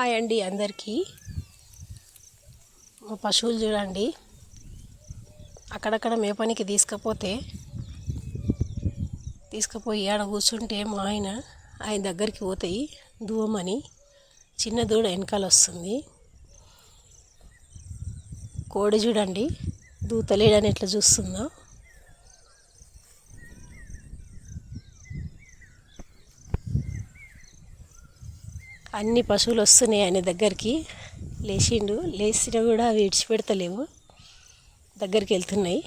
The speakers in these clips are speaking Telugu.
హాయ్ అండి అందరికీ. పశువులు చూడండి. అక్కడక్కడ మేపనికి తీసుకపోతే తీసుకుపోయి ఆడ కూర్చుంటే మా ఆయన ఆయన దగ్గరికి పోతాయి దూవమని చిన్న దూడ వెనకాల వస్తుంది. కోడి చూడండి దూతలేడని ఎట్లా చూస్తుందో. అన్ని పశువులు వస్తున్నాయి ఆయన దగ్గరికి. లేచిండు. లేచినా కూడా అవి విడిచిపెడతలేవు. దగ్గరికి వెళ్తున్నాయి.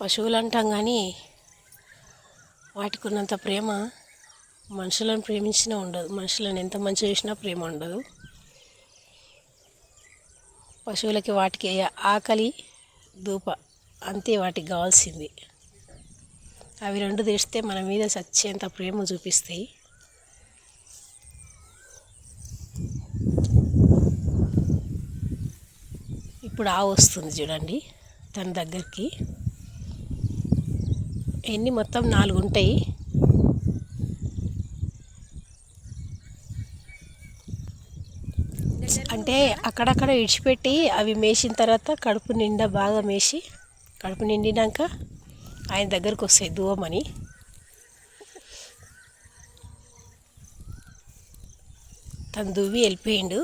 పశువులు అంటాం కానీ వాటికి ఉన్నంత ప్రేమ మనుషులను ప్రేమించినా ఉండదు. మనుషులను ఎంత మంచి చేసినా ప్రేమ ఉండదు. పశువులకి వాటికి ఆకలి దూప అంతే వాటికి కావాల్సింది. అవి రెండు తెస్తే మన మీద సచ్చేంత ప్రేమ చూపిస్తాయి. ఇప్పుడు ఆవు వస్తుంది చూడండి తన దగ్గరికి. ఎన్ని? మొత్తం నాలుగు ఉంటాయి. అంటే అక్కడక్కడ ఇడిచిపెట్టి అవి మేసిన తర్వాత కడుపు నిండా బాగా మేసి కడుపు నిండినాక ఆయన దగ్గరకు వస్తాయి దువ్వమని తను దువ్వి వెళ్ళిపోయిండు.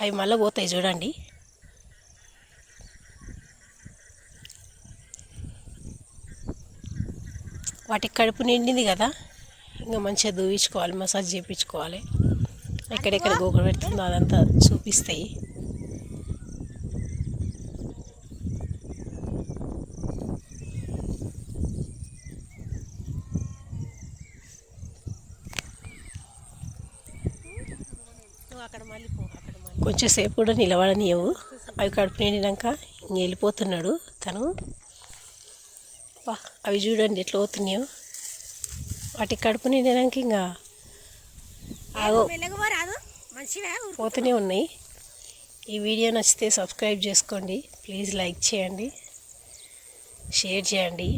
అవి మళ్ళీ పోతాయి చూడండి. వాటికి కడుపు నిండింది కదా ఇంకా మంచిగా దువ్వించుకోవాలి మసాజ్ చేయించుకోవాలి ఎక్కడెక్కడ గోకులు పెడుతుందో అదంతా చూపిస్తాయి. కొంచెం సేపు కూడా నిలబడనియవు. అవి కడుపు నిండినాక ఇంక వెళ్ళిపోతున్నాడు తను. అవి చూడండి ఎట్లా పోతున్నాయో. వాటికి కడుపు నిండినాక ఇంకా పోతూనే ఉన్నాయి. ఈ వీడియో నచ్చితే సబ్స్క్రైబ్ చేసుకోండి. ప్లీజ్ లైక్ చేయండి. షేర్ చేయండి.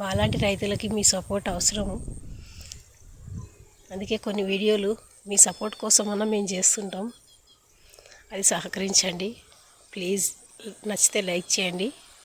మాలాంటి రైతులకి మీ సపోర్ట్ అవసరము. అందుకే కొన్ని వీడియోలు మీ సపోర్ట్ కోసమన్నా మేము చేస్తుంటాం. అది సహకరించండి. ప్లీజ్ నచ్చితే లైక్ చేయండి.